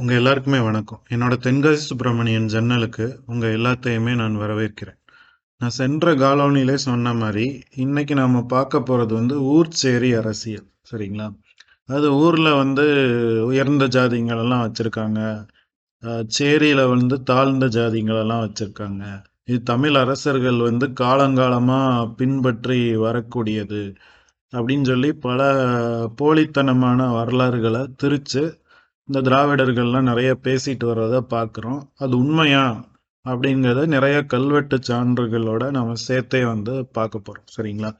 உங்க எல்லாருக்குமே வணக்கம். என்னோட தென்காசி சுப்பிரமணியன் ஜன்னலுக்கு உங்க எல்லாத்தையுமே நான் வரவேற்கிறேன். நான் சென்ற காலோனிலே சொன்ன மாதிரி இன்னைக்கு நாம பார்க்க போறது வந்து ஊர்ச்சேரி அரசியல். சரிங்களா? அது ஊர்ல வந்து உயர்ந்த ஜாதிங்களெல்லாம் வச்சிருக்காங்க. சேரியில வந்து தாழ்ந்த ஜாதிங்களெல்லாம் வச்சிருக்காங்க. இது தமிழ் அரசர்கள் வந்து காலங்காலமா பின்பற்றி வரக்கூடியது. அப்படின்னு சொல்லி பல போலித்தனமான வரலாறுகளை திரிச்சு, இந்த திராவிடர்கள்லாம் நிறைய பேசிட்டு வர்றத பார்க்குறோம். அது உண்மையா? அப்படிங்கிறத நிறைய கல்வெட்டு சான்றுகளோட நம்ம சேர்த்தே வந்து பார்க்க போகிறோம் சரிங்களா?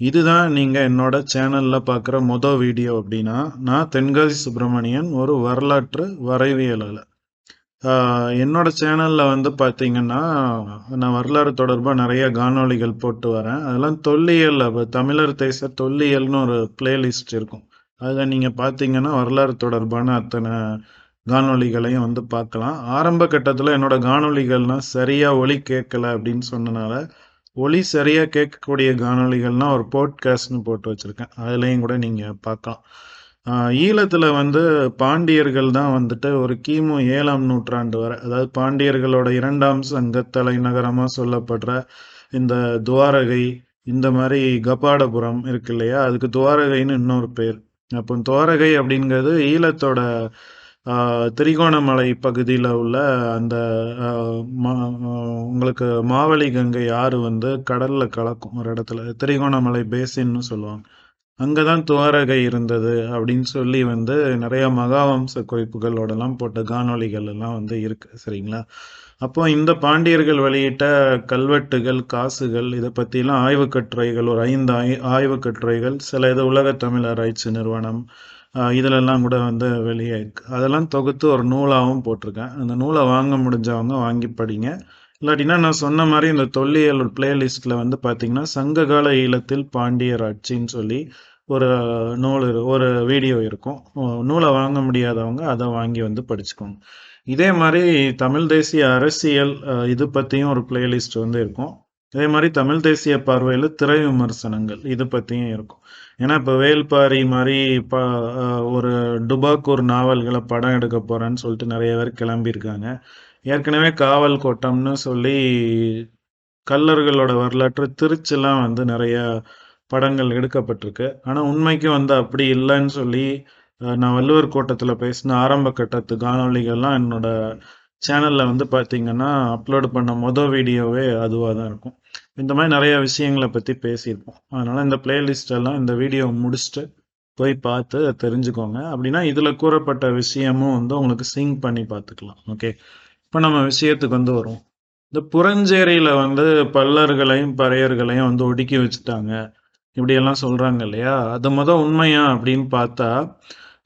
இதுதான் நீங்கள் என்னோட சேனலில் பார்க்குற மொதல் வீடியோ அப்படின்னா, நான் தென்காசி சுப்பிரமணியன் ஒரு வரலாற்று வரைவியலாளர். என்னோட சேனலில் வந்து பார்த்தீங்கன்னா, நான் வரலாறு தொடர்பாக நிறைய காணொளிகள் போட்டு வரேன். அதெல்லாம் தொல்லியல் தமிழர் தேச தொல்லியல்னு ஒரு பிளேலிஸ்ட் இருக்கும். அதில் நீங்கள் பார்த்தீங்கன்னா, வரலாறு தொடர்பான அத்தனை காணொளிகளையும் வந்து பார்க்கலாம். ஆரம்ப கட்டத்தில் என்னோட காணொலிகள்னால் சரியாக ஒளி கேட்கல அப்படின்னு சொன்னனால, ஒளி சரியாக கேட்கக்கூடிய காணொளிகள்னா ஒரு போட்காஸ்ட்னு போட்டு வச்சுருக்கேன் அதுலேயும் கூட நீங்கள் பார்க்கலாம். ஈழத்தில் வந்து பாண்டியர்கள் தான் வந்துட்டு ஒரு கிமு ஏழாம் நூற்றாண்டு வரை, அதாவது பாண்டியர்களோட இரண்டாம் சங்க தலைநகரமாக சொல்லப்படுற இந்த துவாரகை, இந்த மாதிரி கபாடபுரம் இருக்கு இல்லையா? அதுக்கு துவாரகைன்னு இன்னொரு பேர். அப்போ துவாரகை அப்படிங்கிறது ஈழத்தோட திரிகோணமலை பகுதியில் உள்ள அந்த மா உங்களுக்கு மாவழி கங்கை ஆறு வந்து கடலில் கலக்கும் ஒரு இடத்துல. திரிகோணமலை பேசின்னு சொல்லுவாங்க. அங்கே தான் துவாரகை இருந்தது அப்படின்னு சொல்லி வந்து நிறையா மகாவம்ச குறிப்புகளோடலாம் போட்ட காணொலிகள் எல்லாம் வந்து இருக்கு. சரிங்களா? அப்போ இந்த பாண்டியர்கள் வெளியிட்ட கல்வெட்டுகள், காசுகள் இதை பற்றிலாம் ஆய்வுக் கட்டுரைகள் ஒரு ஐந்து ஆய் ஆய்வுக் கட்டுரைகள், சில இது உலக தமிழ் ஆராய்ச்சி நிறுவனம், இதிலெல்லாம் கூட வந்து வெளியாயிருக்கு. அதெல்லாம் தொகுத்து ஒரு நூலாகவும் போட்டிருக்கேன். அந்த நூலை வாங்க முடிஞ்சவங்க வாங்கி படிங்க. இல்லாட்டினா நான் சொன்ன மாதிரி இந்த தொல்லியல் பிளேலிஸ்ட்ல வந்து பார்த்தீங்கன்னா, சங்ககால ஈழத்தில் பாண்டியர் ஆட்சின்னு சொல்லி ஒரு நூல் ஒரு வீடியோ இருக்கும். நூலை வாங்க முடியாதவங்க அதை வாங்கி வந்து படிச்சுக்கோங்க. இதே மாதிரி தமிழ் தேசிய அரசியல் இது பற்றியும் ஒரு பிளேலிஸ்ட் வந்து இருக்கும். இதே மாதிரி தமிழ் தேசிய பார்வையில் திரை விமர்சனங்கள் இது பற்றியும் இருக்கும். ஏன்னா இப்போ வேல்பாரி மாதிரி ப ஒரு டுபாக்கூர் நாவல்களை படம் எடுக்க போகிறேன்னு சொல்லிட்டு நிறைய பேர் கிளம்பியிருக்காங்க. ஏற்கனவே காவல் கோட்டம்னு சொல்லி கல்லர்களோட வரலாற்று திருச்சிலாம் வந்து நிறைய படங்கள் எடுக்கப்பட்டிருக்கு. ஆனால் உண்மைக்கு வந்து அப்படி இல்லைன்னு சொல்லி நான் வள்ளுவர் கோட்டத்தில் பேசின ஆரம்ப கட்டத்து காணொலிகள்லாம் என்னோட சேனலில் வந்து பார்த்தீங்கன்னா, அப்லோடு பண்ண மொதல் வீடியோவே அதுவாக தான் இருக்கும். இந்த மாதிரி நிறைய விஷயங்களை பற்றி பேசியிருப்போம். அதனால் இந்த பிளேலிஸ்ட் எல்லாம் இந்த வீடியோ முடிச்சுட்டு போய் பார்த்து தெரிஞ்சுக்கோங்க. அப்படின்னா இதில் கூறப்பட்ட விஷயமும் வந்து உங்களுக்கு சிங்க் பண்ணி பார்த்துக்கலாம். ஓகே. இப்போ நம்ம விஷயத்துக்கு வந்து வருவோம். இந்த புறஞ்சேரியில் வந்து பல்லர்களையும், பறையர்களையும் வந்து ஒடுக்கி வச்சுட்டாங்க. இப்படியெல்லாம் சொல்கிறாங்க இல்லையா? அது மொதல் உண்மையா அப்படின்னு பார்த்தா,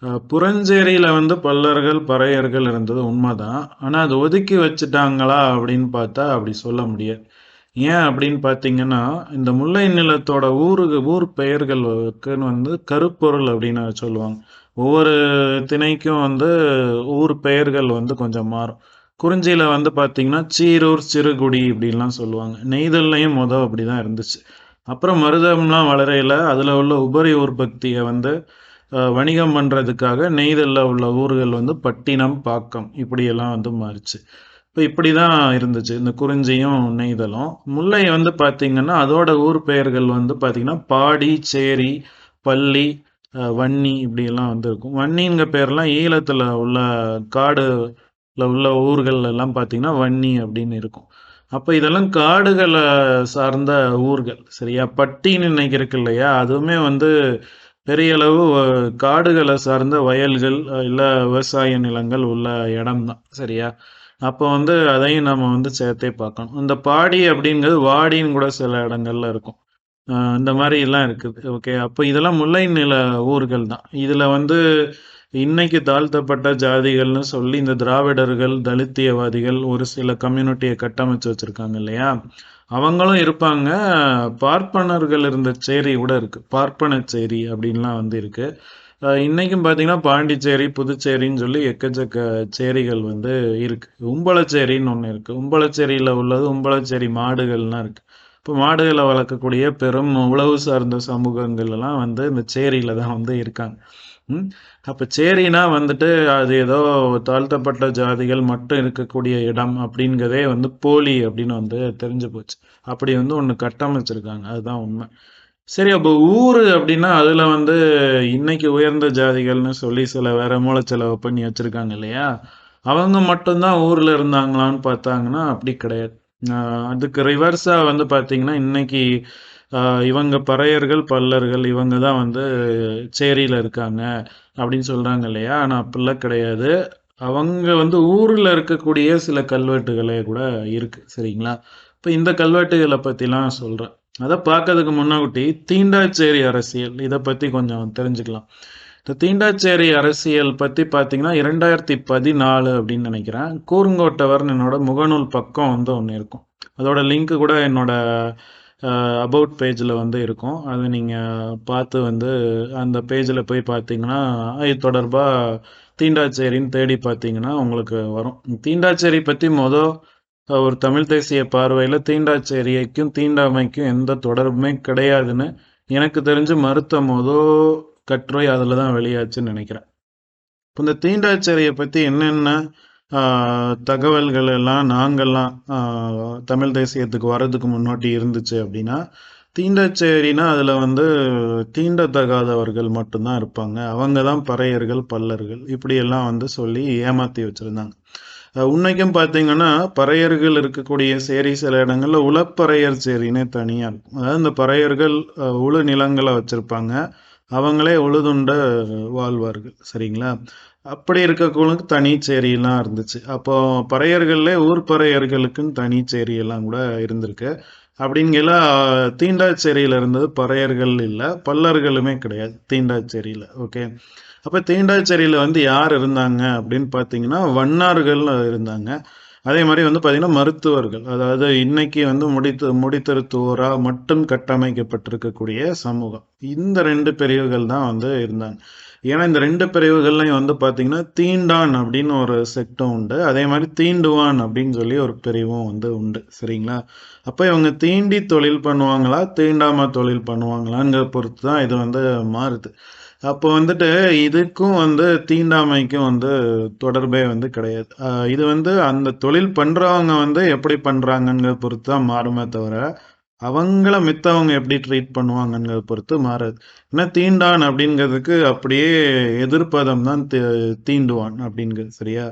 புறஞ்சேரியில் வந்து பல்லர்கள், பறையர்கள் இருந்தது உண்மைதான் ஆனால் அது ஒதுக்கி வச்சுட்டாங்களா அப்படின்னு பார்த்தா அப்படி சொல்ல முடியாது. ஏன் அப்படின்னு பார்த்தீங்கன்னா, இந்த முல்லை நிலத்தோட ஊருக்கு ஊர் பெயர்களுக்குன்னு வந்து கருப்பொருள் அப்படின்னு சொல்லுவாங்க. ஒவ்வொரு திணைக்கும் வந்து ஊர் பெயர்கள் வந்து கொஞ்சம் மாறும். குறிஞ்சியில் வந்து பார்த்தீங்கன்னா, சீரூர், சிறுகுடி இப்படின்லாம் சொல்லுவாங்க. நெய்தல்லையும் மொதல் அப்படி தான் இருந்துச்சு. அப்புறம் மருதம்லாம் வளரையில் அதில் உள்ள உபரி உற்பத்தியை வந்து வணிகம் பண்ணுறதுக்காக நெய்தலில் உள்ள ஊர்கள் வந்து பட்டினம், பாக்கம் இப்படியெல்லாம் வந்து மாறுச்சு. இப்படி தான் இருந்துச்சு. இந்த குறிஞ்சியும், நெய்தலும். முல்லை வந்து பார்த்திங்கன்னா அதோட ஊர் பெயர்கள் வந்து பார்த்திங்கன்னா பாடி, சேரி, பள்ளி, வன்னி இப்படியெல்லாம் வந்து இருக்கும். வன்னிங்கிற பேர்லாம் ஈழத்தில் உள்ள காடுல உள்ள ஊர்கள் எல்லாம் பார்த்தீங்கன்னா, வன்னி அப்படின்னு இருக்கும். அப்போ இதெல்லாம் காடுகளை சார்ந்த ஊர்கள். சரியா? பட்டின்னு இன்னைக்கு இருக்கு இல்லையா? அதுவுமே வந்து பெரிய அளவு காடுகளை சார்ந்த வயல்கள், இல்லை விவசாய நிலங்கள் உள்ள இடம் தான். சரியா? அப்போ வந்து அதையும் நம்ம வந்து சேர்த்தே பார்க்கணும். இந்த பாடி அப்படிங்கிறது வாடின்னு கூட சில இடங்கள்ல இருக்கும். இந்த இந்த எல்லாம் இருக்குது. ஓகே. அப்போ இதெல்லாம் முல்லை நில ஊர்கள் தான். இதில் வந்து இன்னைக்கு தாழ்த்தப்பட்ட ஜாதிகள்னு சொல்லி இந்த திராவிடர்கள், தலித்தியவாதிகள் ஒரு சில கம்யூனிட்டியை கட்டமைச்சு வச்சுருக்காங்க இல்லையா? அவங்களும் இருப்பாங்க. பார்ப்பனர்கள் இருந்த சேரி கூட இருக்குது பார்ப்பன சேரி அப்படின்லாம் வந்து இருக்குது இன்றைக்கும் பார்த்தீங்கன்னா, பாண்டிச்சேரி, புதுச்சேரின்னு சொல்லி எக்கச்சக்க சேரிகள் வந்து இருக்குது உம்பளச்சேரின்னு ஒன்று இருக்குது உம்பளச்சேரியில் உள்ளது உம்பளச்சேரி மாடுகள்லாம் இருக்குது இப்போ மாடுகளை வளர்க்கக்கூடிய பெரும் உழவு சார்ந்த சமூகங்கள் எல்லாம் வந்து இந்த சேரியில் தான் வந்து இருக்காங்க. அப்போ சேரினா வந்துட்டு அது ஏதோ தாழ்த்தப்பட்ட ஜாதிகள் மட்டும் இருக்கக்கூடிய இடம் அப்படிங்கிறதே வந்து போலி அப்படின்னு வந்து தெரிஞ்சு போச்சு. அப்படி வந்து ஒன்று கட்டமைச்சிருக்காங்க. அதுதான் உண்மை. சரி அப்போ ஊர் அப்படின்னா அதில் வந்து இன்னைக்கு உயர்ந்த ஜாதிகள்னு சொல்லி சில வேற மூலச்செலவு பண்ணி வச்சிருக்காங்க இல்லையா? அவங்க மட்டும்தான் ஊரில் இருந்தாங்களான்னு பார்த்தாங்கன்னா அப்படி கிடையாது. ஆஹ் அதுக்கு ரிவர்ஸாக வந்து பார்த்தீங்கன்னா இன்னைக்கு இவங்க பறையர்கள் பல்லர்கள் இவங்க தான் வந்து சேரியில் இருக்காங்க அப்படின்னு சொல்கிறாங்க இல்லையா? ஆனால் அப்படிலாம் கிடையாது. அவங்க வந்து ஊரில் இருக்கக்கூடிய சில கல்வெட்டுகளே கூட இருக்குது சரிங்களா? இப்போ இந்த கல்வெட்டுகளை பற்றிலாம் சொல்கிறேன் அதை பார்க்கறதுக்கு முன்னாடி தீண்டாச்சேரி அரசியல் இதை பற்றி கொஞ்சம் தெரிஞ்சுக்கலாம். இந்த தீண்டாச்சேரி அரசியல் பற்றி பார்த்தீங்கன்னா இரண்டாயிரத்தி பதினாலு அப்படின்னு நினைக்கிறேன். கூறுங்கோட்டவர்னு என்னோட முகநூல் பக்கம் வந்து ஒன்று இருக்கும். அதோட லிங்க் கூட என்னோட அபவுட் பேஜில் வந்து இருக்கும். அதை நீங்கள் பார்த்து வந்து அந்த பேஜில் போய் பார்த்தீங்கன்னா இது தொடர்பாக தீண்டாச்சேரின்னு தேடி பார்த்தீங்கன்னா உங்களுக்கு வரும். தீண்டாச்சேரி பற்றி மொதல் ஒரு தமிழ் தேசிய பார்வையில் தீண்டாச்சேரிக்கும் தீண்டாமைக்கும் எந்த தொடர்புமே கிடையாதுன்னு எனக்கு தெரிஞ்சு மறுத்த மொதல் கட்டுரை அதில் தான் வெளியாச்சுன்னு நினைக்கிறேன். இப்போ இந்த தீண்டாச்சேரியை பற்றி என்னென்ன தகவல்கள் எல்லாம் நாங்கள்லாம் தமிழ் தேசியத்துக்கு வர்றதுக்கு முன்னாடி இருந்துச்சு அப்படின்னா தீண்டச்சேரினா அதில் வந்து தீண்டத்தகாதவர்கள் மட்டும்தான் இருப்பாங்க. அவங்க தான் பறையர்கள் பல்லர்கள் இப்படியெல்லாம் வந்து சொல்லி ஏமாற்றி வச்சுருந்தாங்க. உன்னைக்கும் பார்த்தீங்கன்னா பறையர்கள் இருக்கக்கூடிய சேரி சில இடங்களில் உளப்பறையர் சேரினே தனியாக இருக்கும். அதாவது இந்த பறையர்கள் உழு நிலங்களை வச்சுருப்பாங்க. அவங்களே உழுதுண்ட வாழ்வார்கள். சரிங்களா? அப்படி இருக்கவங்களுக்கு தனி சேரியெல்லாம் இருந்துச்சு. அப்போ பறையர்கள்ல ஊர் பறையர்களுக்குன்னு தனி சேரியெல்லாம் கூட இருந்திருக்கு. அப்படிங்கல தீண்டாச்சேரியில இருந்தது பறையர்கள் இல்லை பல்லர்களுமே கிடையாது தீண்டாச்சேரியில ஓகே. அப்போ தீண்டாச்சேரியில வந்து யார் இருந்தாங்க அப்படின்னு பார்த்தீங்கன்னா வண்ணார்கள் இருந்தாங்க. அதே மாதிரி வந்து பார்த்தீங்கன்னா மருத்துவர்கள் அதாவது இன்னைக்கு வந்து முடித்து முடித்திருத்துவோராக மட்டும் கட்டமைக்கப்பட்டிருக்கக்கூடிய சமூகம். இந்த ரெண்டு பிரிவுகள் தான் வந்து இருந்தாங்க. ஏன்னா இந்த ரெண்டு பிரிவுகள்லையும் வந்து பார்த்தீங்கன்னா தீண்டான் அப்படின்னு ஒரு செக்டும் உண்டு. அதே மாதிரி தீண்டுவான் அப்படின்னு சொல்லி ஒரு பிரிவும் வந்து உண்டு. சரிங்களா? அப்போ இவங்க தீண்டி தொழில் பண்ணுவாங்களா தீண்டாமல் தொழில் பண்ணுவாங்களாங்கிற பொறுத்து தான் இது வந்து மாறுது. அப்போ வந்துட்டு இதுக்கும் வந்து தீண்டாமைக்கும் வந்து தொடர்பே வந்து கிடையாது. இது வந்து அந்த தொழில் பண்ணுறவங்க வந்து எப்படி பண்ணுறாங்கங்கிற பொறுத்து தான் மாறுமே தவிர அவங்கள மித்தவங்க எப்படி ட்ரீட் பண்ணுவாங்கங்கிறத பொறுத்து மாறாது. ஏன்னா தீண்டான் அப்படிங்கிறதுக்கு அப்படியே எதிர்ப்பதம் தான் தீண்டுவான் அப்படிங்கிறது சரியா?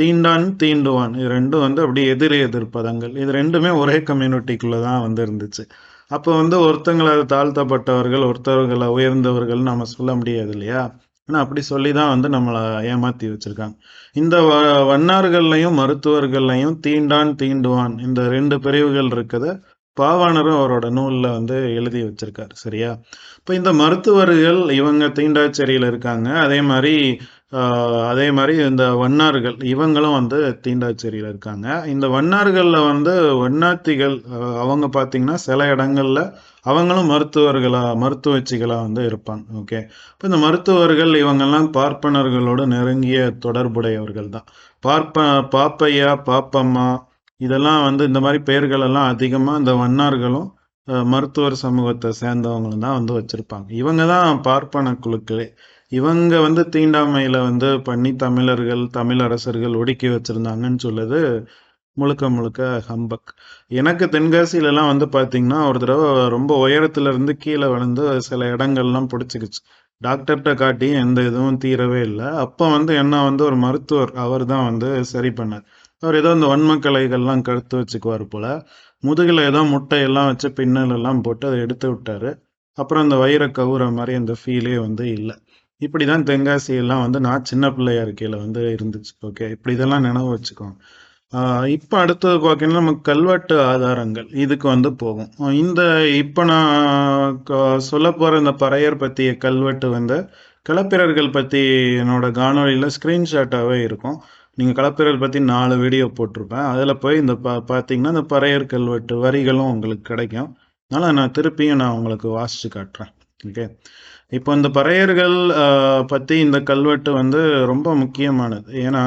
தீண்டான் தீண்டுவான். இது ரெண்டும் வந்து அப்படியே எதிர் எதிர்ப்பதங்கள். இது ரெண்டுமே ஒரே கம்யூனிட்டிக்குள்ளே தான் வந்து இருந்துச்சு. அப்போ வந்து ஒருத்தங்களை தாழ்த்தப்பட்டவர்கள் ஒருத்தவர்களை உயர்ந்தவர்கள் நம்ம சொல்ல முடியாது இல்லையா? ஆனால் அப்படி சொல்லி தான் வந்து நம்மளை ஏமாற்றி வச்சுருக்காங்க. இந்த வ- வண்ணார்கள்லையும் மருத்துவர்கள்லையும் தீண்டான் தீண்டுவான். இந்த ரெண்டு பிரிவுகள் இருக்குது. பாவாணரும் அவரோட நூலில் வந்து எழுதி வச்சிருக்காரு சரியா? இப்போ இந்த மருத்துவர்கள் இவங்க தீண்டாச்சேரியில் இருக்காங்க. அதே மாதிரி அதே மாதிரி இந்த வண்ணார்கள் இவங்களும் வந்து தீண்டாச்சேரியில் இருக்காங்க. இந்த வண்ணார்களில் வந்து வண்ணாத்திகள் அவங்க பார்த்தீங்கன்னா சில இடங்களில் அவங்களும் மருத்துவர்களாக மருத்துவச்சிகளாக வந்து இருப்பாங்க ஓகே? இப்போ இந்த மருத்துவர்கள் இவங்கெல்லாம் பார்ப்பனர்களோட நெருங்கிய தொடர்புடையவர்கள் தான். பார்ப்ப பாப்பையா பாப்பம்மா இதெல்லாம் வந்து இந்த மாதிரி பெயர்கள் எல்லாம் அதிகமாக இந்த வண்ணார்களும் மருத்துவர் சமூகத்தை சேர்ந்தவங்களும் தான் வந்து வச்சுருப்பாங்க. இவங்க தான் பார்ப்பன குழுக்களே. இவங்க வந்து தீண்டாமையில் வந்து பண்ணி தமிழர்கள் தமிழரசர்கள் ஒடுக்கி வச்சுருந்தாங்கன்னு சொல்லுது முழுக்க முழுக்க ஹம்பக். எனக்கு தென்காசியிலலாம் வந்து பார்த்தீங்கன்னா ஒரு தடவை ரொம்ப உயரத்துலேருந்து கீழே விழுந்து சில இடங்கள்லாம் பிடிச்சிக்கிச்சு. டாக்டர்கிட்ட காட்டி எந்த இதுவும் தீரவே இல்லை. அப்போ வந்து என்ன வந்து ஒரு மருத்துவர் அவர் தான் வந்து சரி பண்ணார். அவர் ஏதோ இந்த வன்மக்கலைகள்லாம் கழுத்து வச்சுக்குவார் போல. முதுகில் ஏதோ முட்டையெல்லாம் வச்சு பின்னலெல்லாம் போட்டு அதை எடுத்து விட்டாரு. அப்புறம் அந்த வயிறை கவுற மாதிரி அந்த ஃபீலே வந்து இல்லை. இப்படி தான் தென்காசி எல்லாம் வந்து நான் சின்ன பிள்ளையா இருக்கையில் வந்து இருந்துச்சு. ஓகே இப்படி இதெல்லாம் நினைவு வச்சுக்கோங்க இப்போ அடுத்தது பார்த்தீங்கன்னா நம்ம கல்வெட்டு ஆதாரங்கள் இதுக்கு வந்து போகும். இந்த இப்போ நான் சொல்ல போகிற இந்த பறையர் பற்றிய கல்வெட்டு வந்து களப்பிரர்கள் பற்றி என்னோட காணொளியில் ஸ்க்ரீன்ஷாட்டாகவே இருக்கும். நீங்கள் கலப்பிரல் பற்றி நாலு வீடியோ போட்டிருப்பேன். அதில் போய் இந்த பா பார்த்தீங்கன்னா இந்த பறையர் கல்வெட்டு வரிகளும் உங்களுக்கு கிடைக்கும். அதனால் நான் திருப்பியும் நான் உங்களுக்கு வாசித்து காட்டுறேன். ஓகே இப்போ இந்த பறையர்கள் பற்றி இந்த கல்வெட்டு வந்து ரொம்ப முக்கியமானது. ஏன்னா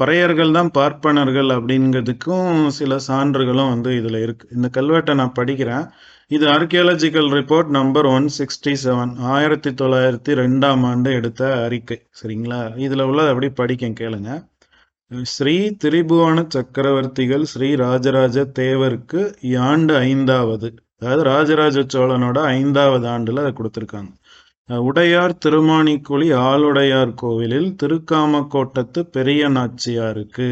பறையர்கள் தான் பார்ப்பனர்கள் அப்படிங்கிறதுக்கும் சில சான்றுகளும் வந்து இதில் இருக்குது இந்த கல்வெட்டை நான் படிக்கிறேன். இது archaeological report number one sixty seven ஆயிரத்தி தொள்ளாயிரத்தி ரெண்டாம் ஆண்டு எடுத்த அறிக்கை. சரிங்களா? இதில் உள்ளதை அப்படி படிக்க கேளுங்க. ஸ்ரீ திரிபுவன சக்கரவர்த்திகள் ஸ்ரீ ராஜராஜ தேவருக்கு ஆண்டு ஐந்தாவது அதாவது ராஜராஜ சோழனோட ஐந்தாவது ஆண்டில் அதை கொடுத்துருக்காங்க. உடையார் திருமாணிக்குழி ஆளுடையார் கோவிலில் திருக்காமக்கோட்டத்து பெரிய நாச்சியாருக்கு.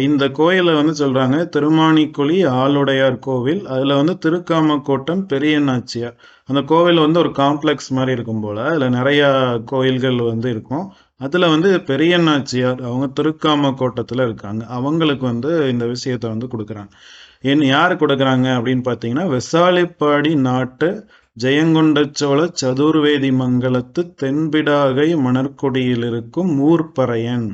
இந்த கோயிலை வந்து சொல்கிறாங்க திருமாணிக்குழி ஆளுடையார் கோவில். அதில் வந்து திருக்காமக்கோட்டம் பெரியநாச்சியார் அந்த கோவில் வந்து ஒரு காம்ப்ளெக்ஸ் மாதிரி இருக்கும் போல். அதில் நிறையா கோயில்கள் வந்து இருக்கும். அதில் வந்து பெரியநாச்சியார் அவங்க திருக்காமக்கோட்டத்தில் இருக்காங்க. அவங்களுக்கு வந்து இந்த விஷயத்தை வந்து கொடுக்குறாங்க. ஏன் யார் கொடுக்குறாங்க அப்படின்னு பார்த்தீங்கன்னா வெசாலிப்பாடி நாட்டு ஜெயங்கொண்டச்சோழ சதுர்வேதி மங்கலத்து தென்பிடாகை மணற்கொடியில் இருக்கும் ஊர்ப்பறையன்.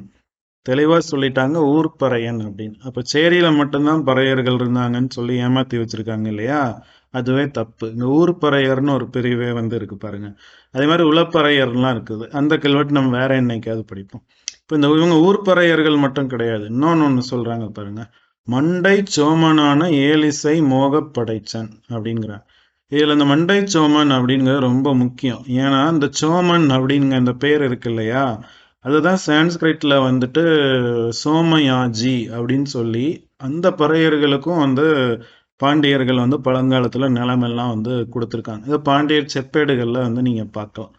தெளிவாக சொல்லிட்டாங்க ஊர்ப்பறையன் அப்படின்னு. அப்போ சேரியில் மட்டும்தான் பறையர்கள் இருந்தாங்கன்னு சொல்லி ஏமாத்தி வச்சுருக்காங்க இல்லையா? அதுவே தப்பு. இந்த ஊர்ப்பறையர்னு ஒரு பிரிவே வந்து இருக்கு பாருங்க. அதே மாதிரி உளப்பறையர்லாம் இருக்குது. அந்த கல்வெட்டு நம்ம வேற என்னைக்காவது படிப்போம். இப்போ இந்த இவங்க ஊர்ப்பறையர்கள் மட்டும் கிடையாது. இன்னொன்று ஒன்று சொல்கிறாங்க பாருங்க. மண்டை சோமனான ஏலிசை மோகப்படைச்சன் படைச்சன் இதில் இந்த மண்டை சோமன் அப்படிங்கிறது ரொம்ப முக்கியம். ஏன்னா இந்த சோமன் அப்படிங்கிற இந்த பேர் இருக்கு இல்லையா? அதுதான் சான்ஸ்கிரிட்ல வந்துட்டு சோமயாஜி அப்படின்னு சொல்லி அந்த பறையர்களுக்கும் வந்து பாண்டியர்கள் வந்து பழங்காலத்தில் நிலமெல்லாம் வந்து கொடுத்துருக்காங்க. இது பாண்டியர் செப்பேடுகளில் வந்து நீங்கள் பார்க்கலாம்.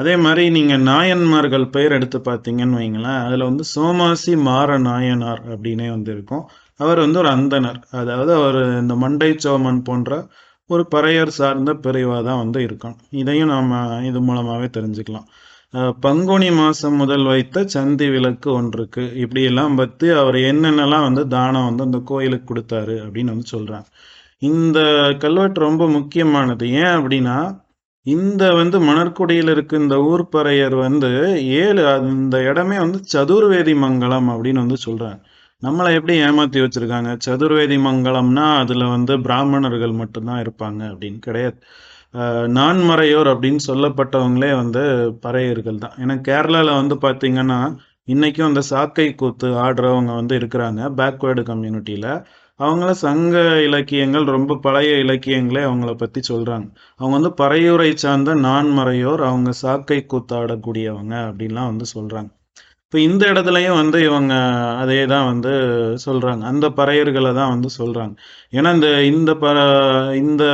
அதே மாதிரி நீங்கள் நாயன்மார்கள் பெயர் எடுத்து பார்த்தீங்கன்னு வைங்களேன் அதில் வந்து சோமாசி மாற நாயனார் அப்படின்னே வந்து இருக்கும். அவர் வந்து ஒரு அந்தனர் அதாவது அவர் இந்த மண்டை சோமன் போன்ற ஒரு பறையர் சார்ந்த பிரிவாக தான் வந்து இருக்கும் இதையும் நாம் இது மூலமாகவே தெரிஞ்சுக்கலாம். பங்குனி மாதம் முதல் வைத்த சந்தி விளக்கு ஒன்றுக்கு. இப்படி எல்லாம் பத்தி அவர் என்னென்னலாம் வந்து தானம் வந்து அந்த கோயிலுக்கு கொடுத்தாரு அப்படின்னு வந்து சொல்றாங்க. இந்த கல்வெட்டு ரொம்ப முக்கியமானது. ஏன் அப்படின்னா இந்த வந்து மணற்குடியில் இருக்க இந்த ஊர்ப்பறையர் வந்து ஏழு அந்த இடமே வந்து சதுர்வேதி மங்கலம் அப்படின்னு வந்து சொல்றாங்க. நம்மளை எப்படி ஏமாத்தி வச்சிருக்காங்க? சதுர்வேதி மங்கலம்னா அதுல வந்து பிராமணர்கள் மட்டும்தான் இருப்பாங்க அப்படின்னு கிடையாது. நான்மறையோர் அப்படின்னு சொல்லப்பட்டவங்களே வந்து பறையர்கள் தான். ஏன்னா கேரளாவில் வந்து பார்த்தீங்கன்னா இன்றைக்கும் அந்த சாக்கை கூத்து ஆடுறவங்க வந்து இருக்கிறாங்க பேக்வேர்டு கம்யூனிட்டியில் அவங்கள சங்க இலக்கியங்கள் ரொம்ப பழைய இலக்கியங்களே அவங்கள பற்றி சொல்கிறாங்க அவங்க வந்து பறையூரை சார்ந்த நான்மறையோர் அவங்க சாக்கை கூத்தாடக்கூடியவங்க அப்படின்லாம் வந்து சொல்கிறாங்க இப்போ இந்த இடத்துலையும் வந்து இவங்க அதே தான் வந்து சொல்கிறாங்க அந்த பறையர்களை தான் வந்து சொல்கிறாங்க ஏன்னா இந்த இந்த ப இந்த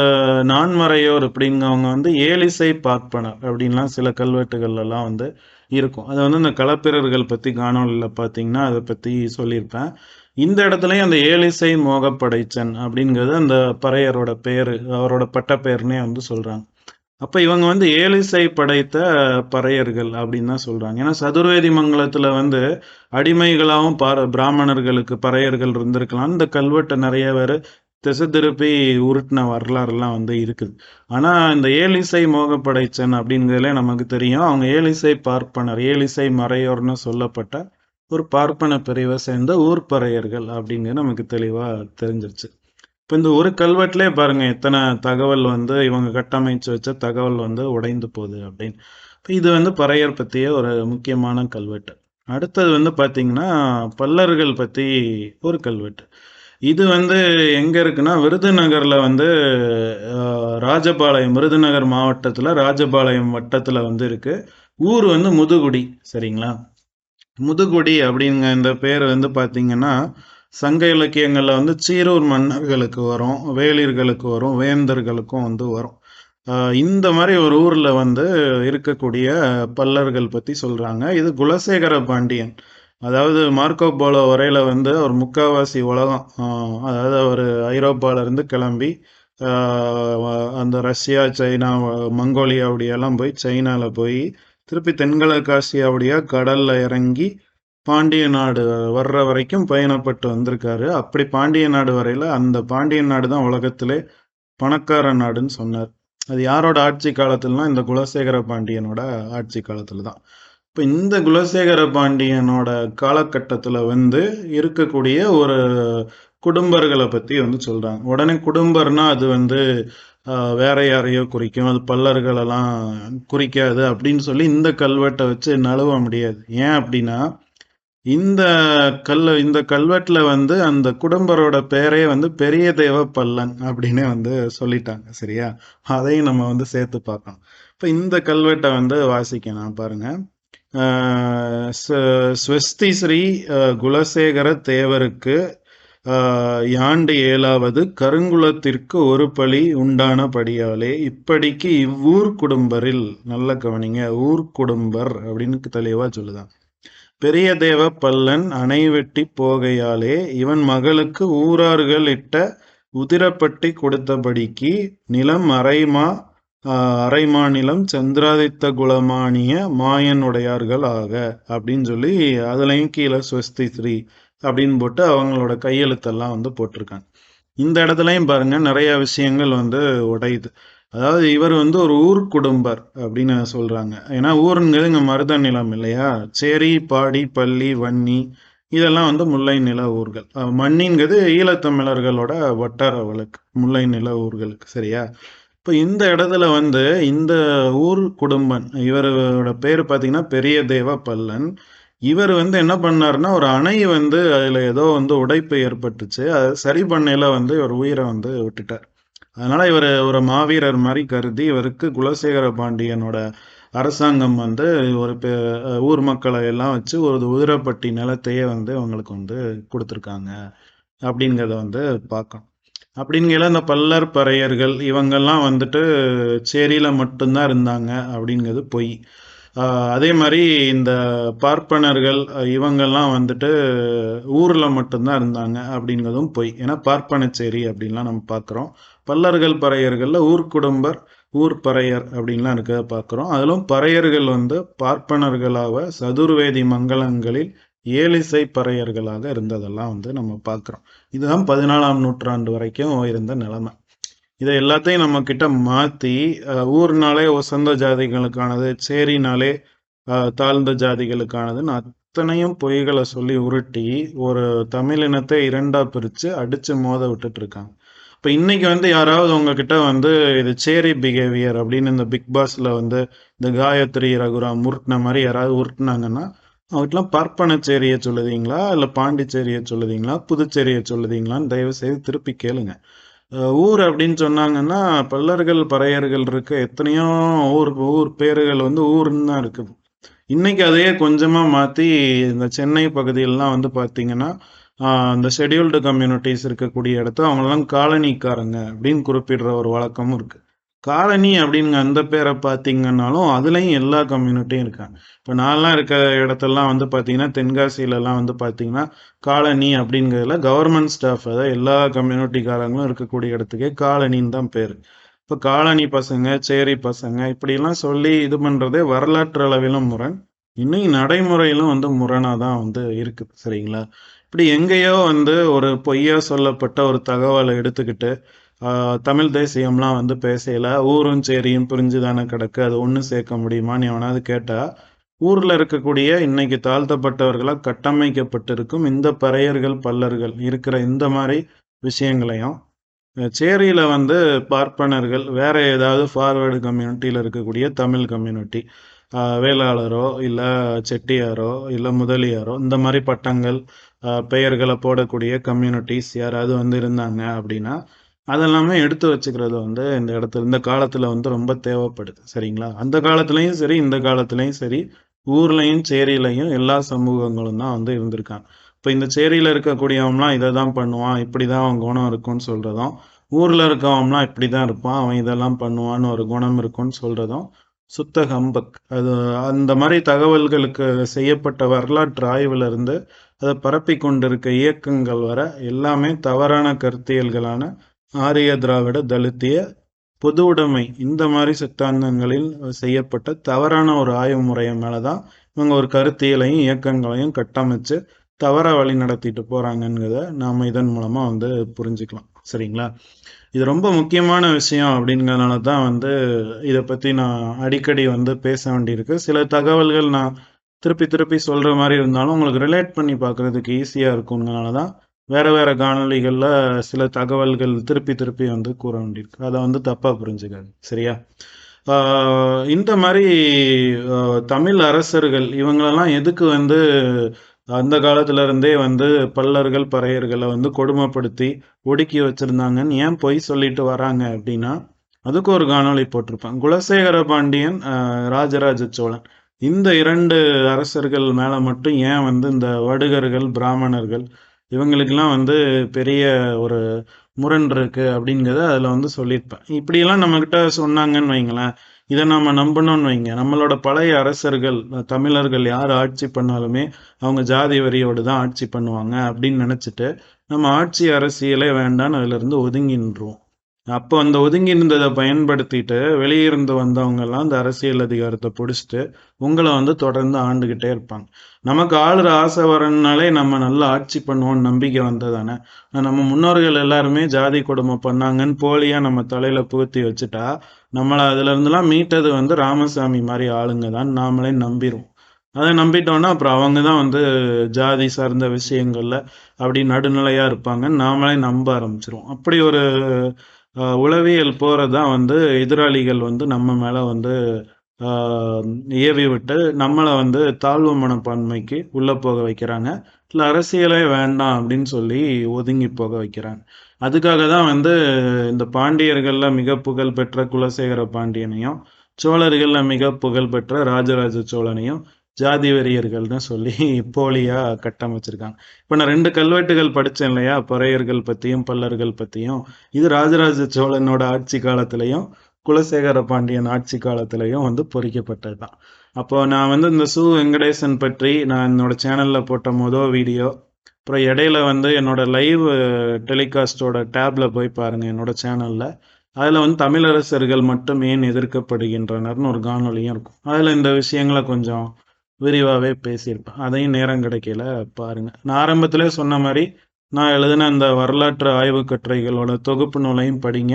நான்மறையோர் அப்படிங்கவங்க வந்து ஏலிசை பார்ப்பனர் அப்படின்லாம் சில கல்வெட்டுகள்லாம் வந்து இருக்கும். அது வந்து இந்த களப்பிரர்கள் பற்றி காணொலியில் பார்த்தீங்கன்னா அதை பற்றி சொல்லியிருப்பேன். இந்த இடத்துலையும் அந்த ஏலிசை மோகப்படைச்சன் அப்படிங்கிறது அந்த பறையரோட பேர் அவரோட பட்டப்பெயர்னே வந்து சொல்கிறாங்க அப்ப இவங்க வந்து ஏலிசை படைத்த பறையர்கள் அப்படின்னு தான் சொல்றாங்க. ஏன்னா சதுர்வேதி மங்கலத்துல வந்து அடிமைகளாகவும் பார பிராமணர்களுக்கு பறையர்கள் இருந்திருக்கலாம். இந்த கல்வெட்டை நிறைய பேர் திசை திருப்பி உருட்டின வரலாறுலாம் வந்து இருக்குது. ஆனா இந்த ஏலிசை மோகப்படைச்சன் அப்படிங்கிறதுல நமக்கு தெரியும். அவங்க ஏலிசை பார்ப்பனர் ஏலிசை மறையோர்னு சொல்லப்பட்ட ஒரு பார்ப்பன பிரிவை சேர்ந்த ஊர்ப்பறையர்கள் அப்படிங்கிறது நமக்கு தெளிவா தெரிஞ்சிருச்சு. இப்போ இந்த ஒரு கல்வெட்டுலே பாருங்க எத்தனை தகவல் வந்து இவங்க கட்டமைச்சு வச்ச தகவல் வந்து உடைந்து போகுது அப்படின்னு. இப்போ இது வந்து பறையர் பற்றிய ஒரு முக்கியமான கல்வெட்டு. அடுத்தது வந்து பார்த்தீங்கன்னா பல்லர்கள் பற்றி ஒரு கல்வெட்டு. இது வந்து எங்கே இருக்குன்னா விருதுநகரில் வந்து ராஜபாளையம் விருதுநகர் மாவட்டத்தில் ராஜபாளையம் வட்டத்தில் வந்து இருக்கு. ஊர் வந்து முதுகுடி சரிங்களா? முதுகுடி அப்படிங்க இந்த பேர் வந்து பார்த்தீங்கன்னா சங்க இலக்கியங்களில் வந்து சீரூர் மன்னர்களுக்கு வரும் வேளிர்களுக்கு வரும் வேந்தர்களுக்கும் வந்து வரும். இந்த மாதிரி ஒரு ஊரில் வந்து இருக்கக்கூடிய பல்லர்கள் பற்றி சொல்கிறாங்க இது குலசேகர பாண்டியன். அதாவது மார்க்கோ போலோ வரையில் வந்து அவர் முக்காவாசி உலகம். அதாவது அவர் ஐரோப்பாவிலேருந்து கிளம்பி அந்த ரஷ்யா சைனா மங்கோலியா அப்படியெல்லாம் போய் சைனாவில் போய் திருப்பி தென்கிழக்காசியாவோடைய கடலில் இறங்கி பாண்டிய நாடு வர்ற வரைக்கும் பயணப்பட்டு வந்திருக்காரு. அப்படி பாண்டிய நாடு வரையில அந்த பாண்டிய நாடு தான் உலகத்திலே பணக்கார நாடுன்னு சொன்னார். அது யாரோட ஆட்சி காலத்துலனா இந்த குலசேகர பாண்டியனோட ஆட்சி காலத்துல தான். இப்போ இந்த குலசேகர பாண்டியனோட காலகட்டத்தில் வந்து இருக்கக்கூடிய ஒரு குடும்பர்களை பற்றி வந்து சொல்கிறாங்க உடனே குடும்பர்னா அது வந்து வேற யாரையோ குறிக்கும். அது பல்லர்களெல்லாம் குறிக்காது அப்படின்னு சொல்லி இந்த கல்வெட்டை வச்சு நழுவ முடியாது. ஏன் அப்படின்னா இந்த கல் இந்த கல்வெட்டில் வந்து அந்த குடும்பரோட பேரே வந்து பெரிய தேவ பல்லன் அப்படின்னு வந்து சொல்லிட்டாங்க சரியா? அதையும் நம்ம வந்து சேர்த்து பார்க்கணும். இப்போ இந்த கல்வெட்டை வந்து வாசிக்கணும் பாருங்க. ஸ்வஸ்தி ஸ்ரீ குலசேகர தேவருக்கு யாண்டு ஏழாவது கருங்குலத்திற்கு ஒரு பழி உண்டான படியாலே இப்படிக்கு இவ்வூர் குடும்பரில் நல்ல கவனிங்க ஊர் குடும்பர் அப்படின்னு தெளிவாக சொல்லுதான். பெரிய தேவ பல்லன் அணை வெட்டி போகையாலே இவன் மகளுக்கு ஊரார்கள் இட்ட உதிரப்பட்டி கொடுத்தபடிக்கு நிலம் அரைமா அரைமா நிலம் சந்திராதித்த குலமானிய மாயன் உடையார்கள் ஆக அப்படின்னு சொல்லி அதுலையும் கீழே ஸ்வஸ்தி ஸ்ரீ அப்படின்னு போட்டு அவங்களோட கையெழுத்தெல்லாம் வந்து போட்டிருக்காங்க. இந்த இடத்துலையும் பாருங்க நிறைய விஷயங்கள் வந்து உடையுது. அதாவது இவர் வந்து ஒரு ஊர் குடும்பர் அப்படின்னு சொல்கிறாங்க ஏன்னா ஊருங்கிறது இங்கே மருத நிலம் இல்லையா? சேரி பாடி பள்ளி வன்னி இதெல்லாம் வந்து முல்லை நில ஊர்கள். மண்ணிங்கிறது ஈழத்தமிழர்களோட வட்டார வழக்கு. முல்லை நில ஊர்களுக்கு சரியா? இப்போ இந்த இடத்துல வந்து இந்த ஊர் குடும்பன் இவரோட பேர் பார்த்தீங்கன்னா பெரிய தேவ பல்லன். இவர் வந்து என்ன பண்ணாருன்னா ஒரு அணை வந்து அதில் ஏதோ வந்து உடைப்பு ஏற்பட்டுச்சு. அதை சரி பண்ணையில் வந்து இவர் உயிரை வந்து விட்டுட்டார். அதனால இவர் ஒரு மாவீரர் மாதிரி கருதி இவருக்கு குலசேகர பாண்டியனோட அரசாங்கம் வந்து ஒரு பெ- ஊர் மக்களை எல்லாம் வச்சு ஒரு உதிரப்பட்டி நிலத்தையே வந்து அவங்களுக்கு வந்து கொடுத்துருக்காங்க அப்படிங்கிறத வந்து பார்க்கணும். அப்படிங்கிற இந்த பல்லர் பறையர்கள் இவங்கெல்லாம் வந்துட்டு சேரியில மட்டும்தான் இருந்தாங்க அப்படிங்கிறது பொய். அதே மாதிரி இந்த பார்ப்பனர்கள் இவங்கெல்லாம் வந்துட்டு ஊரில் மட்டும்தான் இருந்தாங்க அப்படிங்கிறதும் பொய். ஏன்னா பார்ப்பனச்சேரி அப்படின்லாம் நம்ம பார்க்குறோம். பல்லர்கள் பறையர்களில் ஊர்க்குடும்பர் ஊர் பறையர் அப்படின்லாம் இருக்கிறத பார்க்குறோம். அதிலும் பறையர்கள் வந்து பார்ப்பனர்களாக சதுர்வேதி மங்களங்களில் ஏழிசை பறையர்களாக இருந்ததெல்லாம் வந்து நம்ம பார்க்குறோம். இதுதான் பதினாலாம் நூற்றாண்டு வரைக்கும் இருந்த நிலைமை. இதை எல்லாத்தையும் நம்ம கிட்ட மாற்றி ஊர்னாலே ஒசந்த ஜாதிகளுக்கானது சேரினாலே தாழ்ந்த ஜாதிகளுக்கானதுன்னு அத்தனையும் பொய்களை சொல்லி உருட்டி ஒரு தமிழினத்தை இரண்டா பிரித்து அடித்து மோத விட்டுட்டு இருக்காங்க இப்போ இன்னைக்கு வந்து யாராவது உங்ககிட்ட வந்து இது சேரி பிஹேவியர் அப்படின்னு இந்த பிக் பாஸ்ல வந்து இந்த காயத்ரி ரகுராம் உருட்டின மாதிரி யாராவது உருட்டினாங்கன்னா அவங்களாம் பார்ப்பனச்சேரியை சொல்லுதீங்களா? இல்லை பாண்டிச்சேரியை சொல்லுதீங்களா? புதுச்சேரியை சொல்லுதீங்களான்னு தயவு செய்து திருப்பி கேளுங்க. ஊர் அப்படின்னு சொன்னாங்கன்னா பல்லர்கள் பறையர்கள் இருக்க எத்தனையோ ஊர் ஊர் பேர்கள் வந்து ஊருன்னு தான் இருக்குது இன்னைக்கு அதையே கொஞ்சமாக மாற்றி இந்த சென்னை பகுதியிலலாம் வந்து பார்த்தீங்கன்னா அந்த இந்த ஷெட்யூல்டு கம்யூனிட்டிஸ் இருக்கக்கூடிய இடத்த அவங்களெல்லாம் காலனிக்காரங்க அப்படின்னு குறிப்பிடுற ஒரு வழக்கமும் இருக்குது காலனி அப்படிங்க அந்த பேரை பார்த்தீங்கன்னாலும் அதுலேயும் எல்லா கம்யூனிட்டியும் இருக்காங்க. இப்போ நான்லாம் இருக்க இடத்தெல்லாம் வந்து பார்த்தீங்கன்னா தென்காசியிலலாம் வந்து பார்த்தீங்கன்னா காலனி அப்படிங்கிறதுல கவர்மெண்ட் ஸ்டாஃப் அதாவது எல்லா கம்யூனிட்டிக்காரங்களும் இருக்கக்கூடிய இடத்துக்கே காலனின்னு தான் பேர். இப்போ காலனி பசங்க சேரி பசங்க இப்படிலாம் சொல்லி இது பண்ணுறதே வரலாற்று அளவிலும் முரண். இன்னைக்கு நடைமுறையிலும் வந்து முரணாக தான் வந்து இருக்குது சரிங்களா? இப்படி எங்கேயோ வந்து ஒரு பொய்யா சொல்லப்பட்ட ஒரு தகவலை எடுத்துக்கிட்டு தமிழ் தேசியம்லாம் வந்து பேசல ஊரும் சேரியும் பிரிஞ்சுதானே கிடக்கு. அது ஒன்று சேர்க்க முடியுமான்னு எவனாவது கேட்டா ஊரில் இருக்கக்கூடிய இன்னைக்கு தாழ்த்தப்பட்டவர்களால் கட்டமைக்கப்பட்டிருக்கும் இந்த பறையர்கள் பல்லர்கள் இருக்கிற இந்த மாதிரி விஷயங்களையும் சேரியில் சேரியில வந்து பார்ப்பனர்கள் வேற ஏதாவது ஃபார்வேர்டு கம்யூனிட்டியில் இருக்கக்கூடிய தமிழ் கம்யூனிட்டி வேளாளரோ இல்லை செட்டியாரோ இல்லை முதலியாரோ இந்த மாதிரி பட்டங்கள் பெயர்களை போடக்கூடிய கம்யூனிட்டிஸ் யாராவது வந்து இருந்தாங்க அப்படின்னா அதெல்லாமே எடுத்து வச்சுக்கிறது வந்து இந்த இடத்துல இந்த காலத்தில் வந்து ரொம்ப தேவைப்படுது சரிங்களா? அந்த காலத்துலேயும் சரி இந்த காலத்துலேயும் சரி ஊர்லேயும் சேரியிலையும் எல்லா சமூகங்களும் தான் வந்து இருந்திருக்காங்க. இப்போ இந்த சேரியில் இருக்கக்கூடியவன்லாம் இதை தான் பண்ணுவான் இப்படி தான் அவன் குணம் இருக்கும்னு சொல்றதும் ஊர்ல இருக்கவன்லாம் இப்படிதான் இருப்பான் அவன் இதெல்லாம் பண்ணுவான்னு ஒரு குணம் இருக்கும்னு சொல்கிறதும் சுத்த ஹம்பக் அது அந்த மாதிரி தகவல்களுக்கு செய்யப்பட்ட வரலாற்று ஆய்வுலேருந்து அதை பரப்பி கொண்டிருக்க இயக்கங்கள் வர எல்லாமே தவறான கருத்தியல்களான ஆரிய திராவிட தலித்திய பொது உடைமை இந்த மாதிரி சித்தாந்தங்களில் செய்யப்பட்ட தவறான ஒரு ஆய்வு முறைய மேலதான் இவங்க ஒரு கருத்தியலையும் இயக்கங்களையும் கட்டமைச்சு தவற வழி நடத்திட்டு போகிறாங்கங்கிறத நாம இதன் மூலமா வந்து புரிஞ்சுக்கலாம். சரிங்களா? இது ரொம்ப முக்கியமான விஷயம் அப்படிங்கிறதுனால தான் வந்து இதை பத்தி நான் அடிக்கடி வந்து பேச வேண்டியிருக்கு. சில தகவல்கள் நான் திருப்பி திருப்பி சொல்ற மாதிரி இருந்தாலும் உங்களுக்கு ரிலேட் பண்ணி பார்க்குறதுக்கு ஈஸியா இருக்குங்கிறனால தான் வேறு வேறு காணொலிகளில் சில தகவல்கள் திருப்பி திருப்பி வந்து கூற வேண்டியிருக்கு. அதை வந்து தப்பாக புரிஞ்சுக்காது. சரியா? இந்த மாதிரி தமிழ் அரசர்கள் இவங்களெல்லாம் எதுக்கு வந்து அந்த காலத்துல இருந்தே வந்து பல்லர்கள் பறையர்களை வந்து கொடுமைப்படுத்தி ஒடுக்கி வச்சிருந்தாங்கன்னு ஏன் பொய் சொல்லிட்டு வராங்க அப்படின்னா அதுக்கு ஒரு காணொளி போட்டிருப்பேன் குலசேகர பாண்டியன் ராஜராஜ சோழன். இந்த இரண்டு அரசர்கள் மேல மட்டும் ஏன் வந்து இந்த வடுகர்கள் பிராமணர்கள் இவங்களுக்கெல்லாம் வந்து பெரிய ஒரு முரண் இருக்கு அப்படிங்கிறத அதில் வந்து சொல்லியிருப்பேன். இப்படியெல்லாம் நம்மக்கிட்ட சொன்னாங்கன்னு வைங்களேன் இதை நம்ம நம்பணும்னு வைங்க. நம்மளோட பழைய அரசர்கள் தமிழர்கள் யார் ஆட்சி பண்ணாலுமே அவங்க ஜாதி வரியோடு தான் ஆட்சி பண்ணுவாங்க அப்படின்னு நினச்சிட்டு நம்ம ஆட்சி அரசியலே வேண்டாம்னு அதிலிருந்து ஒதுங்கி நின்றுவோம் அப்போ அந்த ஒதுங்கி இருந்ததை பயன்படுத்திட்டு வெளியிருந்து வந்தவங்க எல்லாம் அந்த அரசியல் அதிகாரத்தை பிடிச்சிட்டு உங்களை வந்து தொடர்ந்து ஆண்டுகிட்டே இருப்பாங்க. நமக்கு ஆளுற ஆசை வரனாலே நம்ம நல்லா ஆட்சி பண்ணுவோம்னு நம்பிக்கை வந்ததானே நம்ம முன்னோர்கள் எல்லாருமே ஜாதி கொடுமை பண்ணாங்கன்னு போலியா நம்ம தலையில புகுத்தி வச்சுட்டா நம்மளை அதுல மீட்டது வந்து ராமசாமி மாதிரி ஆளுங்க தான் நாமளே நம்பிடுவோம் அதை நம்பிட்டோம்னா அப்புறம் அவங்க தான் வந்து ஜாதி சார்ந்த விஷயங்கள்ல அப்படி நடுநிலையா இருப்பாங்க நாமளே நம்ப ஆரம்பிச்சிருவோம். அப்படி ஒரு உளவியல் உளவியல் தான் வந்து எதிராளிகள் வந்து நம்ம மேலே வந்து ஏவி விட்டு நம்மளை வந்து தாழ்வு மனப்பான்மைக்கு உள்ளே போக வைக்கிறாங்க. இல்லை அரசியலே வேண்டாம் அப்படின்னு சொல்லி ஒதுங்கி போக வைக்கிறாங்க. அதுக்காக தான் வந்து இந்த பாண்டியர்களில் மிக புகழ் பெற்ற குலசேகர பாண்டியனையும் சோழர்களில் மிக புகழ்பெற்ற ராஜராஜ சோழனையும் ஜாதி வெறியர்கள்னு சொல்லி போலியா கட்டமைச்சிருக்காங்க. இப்போ நான் ரெண்டு கல்வெட்டுகள் படித்தேன் இல்லையா? பொறையர்கள் பற்றியும் பல்லர்கள் பற்றியும் இது ராஜராஜ சோழனோட ஆட்சி காலத்திலையும் குலசேகர பாண்டியன் ஆட்சி காலத்திலையும் வந்து பொறிக்கப்பட்டது தான் அப்போ நான் வந்து இந்த சு வெங்கடேசன் பற்றி நான் என்னோட சேனல்ல போட்ட மொதல் வீடியோ. அப்புறம் இடையில வந்து என்னோட லைவ் டெலிகாஸ்டோட டேப்ல போய் பாருங்க என்னோட சேனல்ல அதில் வந்து தமிழரசர்கள் மட்டும் ஏன் எதிர்க்கப்படுகின்றனர்னு ஒரு காணொலியும் இருக்கும். அதில் இந்த விஷயங்களை கொஞ்சம் விரிவாகவே பேசியிருப்பேன். அதையும் நேரம் கிடைக்கல பாருங்க. நான் ஆரம்பத்திலே சொன்ன மாதிரி நான் எழுதின அந்த வரலாற்று ஆய்வு கட்டுரைகளோட தொகுப்பு நூலையும் படிங்க.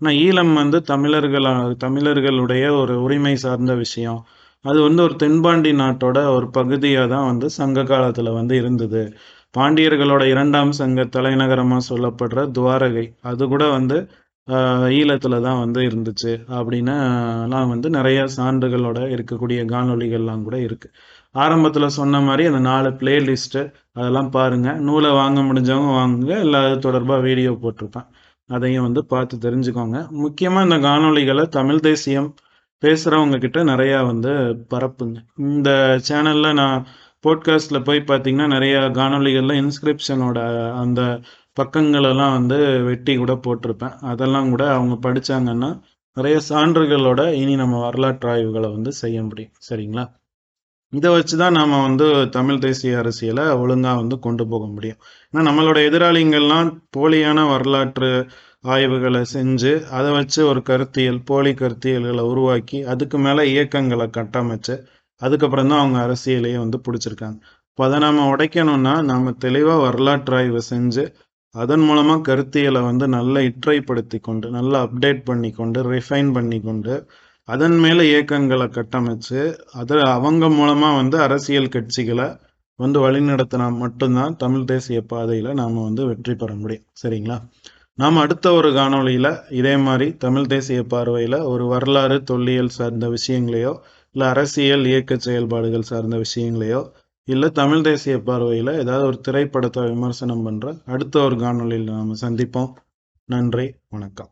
நான் ஈழம் வந்து தமிழர்கள தமிழர்களுடைய ஒரு உரிமை சார்ந்த விஷயம். அது வந்து ஒரு தென்பாண்டி நாட்டோட ஒரு பகுதியாக தான் வந்து சங்க காலத்தில் வந்து இருந்தது. பாண்டியர்களோட இரண்டாம் சங்க தலைநகரமாக சொல்லப்படுற துவாரகை. அது கூட வந்து ஈழத்தில் தான் வந்து இருந்துச்சு அப்படின்னுலாம் வந்து நிறைய சான்றுகளோட இருக்கக்கூடிய காணொலிகள்லாம் கூட இருக்குது ஆரம்பத்தில் சொன்ன மாதிரி அந்த நாலு பிளேலிஸ்ட்டு அதெல்லாம் பாருங்க. நூலை வாங்க முடிஞ்சவங்க வாங்குங்க இல்லை அது தொடர்பாக வீடியோ போட்டிருப்பேன். அதையும் வந்து பார்த்து தெரிஞ்சுக்கோங்க. முக்கியமாக இந்த காணொலிகளை தமிழ் தேசியம் பேசுகிறவங்கக்கிட்ட கிட்ட வந்து பரப்புங்க. இந்த சேனலில் நான் போட்காஸ்ட்ல போய் பார்த்தீங்கன்னா நிறையா காணொலிகளில் இன்ஸ்கிரிப்ஷனோட அந்த பக்கங்களெல்லாம் வந்து வெட்டி கூட போட்டிருப்பேன். அதெல்லாம் கூட அவங்க படிச்சாங்கன்னா நிறைய சான்றுகளோட இனி நம்ம வரலாற்று ஆய்வுகளை வந்து செய்ய முடியும். சரிங்களா? இதை வச்சு தான் நாம் வந்து தமிழ் தேசிய அரசியலை ஒழுங்காக வந்து கொண்டு போக முடியும். ஏன்னா நம்மளோட எதிராளிங்கள்லாம் போலியான வரலாற்று ஆய்வுகளை செஞ்சு அதை வச்சு ஒரு கருத்தியல் போலி கருத்தியல்களை உருவாக்கி அதுக்கு மேலே இயக்கங்களை கட்டமைச்சு அதுக்கப்புறம் தான் அவங்க அரசியலையே வந்து பிடிச்சிருக்காங்க. இப்போ அதை நாம் உடைக்கணும்னா நாம் தெளிவாக வரலாற்று ஆய்வு செஞ்சு அதன் மூலமாக கருத்தியலை வந்து நல்லா இற்றைப்படுத்தி கொண்டு நல்லா அப்டேட் பண்ணி கொண்டு ரிஃபைன் பண்ணி கொண்டு அதன் மேலே இயக்கங்களை கட்டமைச்சு அதை அவங்க மூலமாக வந்து அரசியல் கட்சிகளை வந்து வழிநடத்தினா மட்டும்தான் தமிழ் தேசிய பாதையில் நாம் வந்து வெற்றி பெற முடியும். சரிங்களா? நாம் அடுத்த ஒரு காணொளியில் இதே மாதிரி தமிழ் தேசிய பார்வையில் ஒரு வரலாறு தொல்லியல் சார்ந்த விஷயங்களையோ இல்லை அரசியல் இயக்க செயல்பாடுகள் சார்ந்த விஷயங்களையோ இல்லை தமிழ் தேசிய பார்வையில் ஏதாவது ஒரு திரைப்படத்தை விமர்சனம் பண்ணுற அடுத்த ஒரு காணொலியில் நாம் சந்திப்போம். நன்றி வணக்கம்.